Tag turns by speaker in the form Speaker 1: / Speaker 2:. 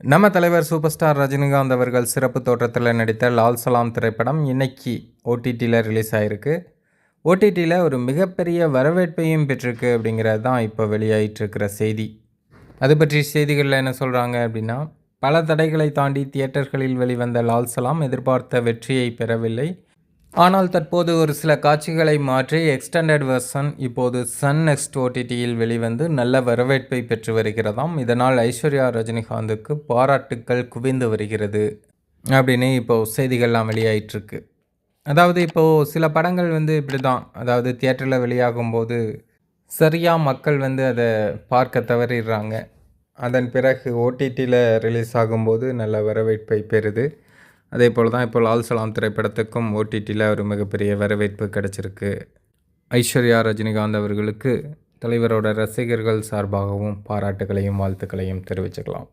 Speaker 1: நம்ம தலைவர் super star Rajinikanth அவர்கள் சிறப்பு தோற்றத்தில் நடித்த லால் சலாம் திரைப்படம் இன்னைக்கு ஓடிடியில் ரிலீஸ் ஆகிருக்கு ஓடிடியில் ஒரு மிகப்பெரிய வரவேற்பையும் பெற்றிருக்கு அப்படிங்கிறது தான் இப்போ வெளியாகிட்டுருக்கிற செய்தி. அது பற்றி செய்திகளில் என்ன சொல்கிறாங்க அப்படின்னா பல தடைகளை தாண்டி தியேட்டர்களில் வெளிவந்த லால் சலாம் எதிர்பார்த்த வெற்றியை பெறவில்லை. ஆனால் தற்போது ஒரு சில காட்சிகளை மாற்றி எக்ஸ்டெண்டட் வெர்ஷன் இப்போது சன் நெக்ஸ்ட் ஓடிடியில் வெளிவந்து நல்ல வரவேற்பை பெற்று வருகிறதாம். இதனால் ஐஸ்வர்யா ரஜினிகாந்துக்கு பாராட்டுக்கள் குவிந்து வருகிறது அப்படின்னு இப்போது செய்திகள்லாம் வெளியாயிட்ருக்கு அதாவது இப்போது சில படங்கள் வந்து இப்படி தான் அதாவது தியேட்டரில் வெளியாகும்போது சரியாக மக்கள் வந்து அதை பார்க்க தவறிடுறாங்க. அதன் பிறகு ஓடிடியில் ரிலீஸ் ஆகும்போது நல்ல வரவேற்பை பெறுது. அதே போல் தான் இப்போ லால் சலாம் திரைப்படத்துக்கும் ஓடிடியில் ஒரு மிகப்பெரிய வரவேற்பு கிடச்சிருக்கு. ஐஸ்வர்யா ரஜினிகாந்த் அவர்களுக்கு தலைவரோட ரசிகர்கள் சார்பாகவும் பாராட்டுகளையும் வாழ்த்துக்களையும் தெரிவிச்சுக்கலாம்.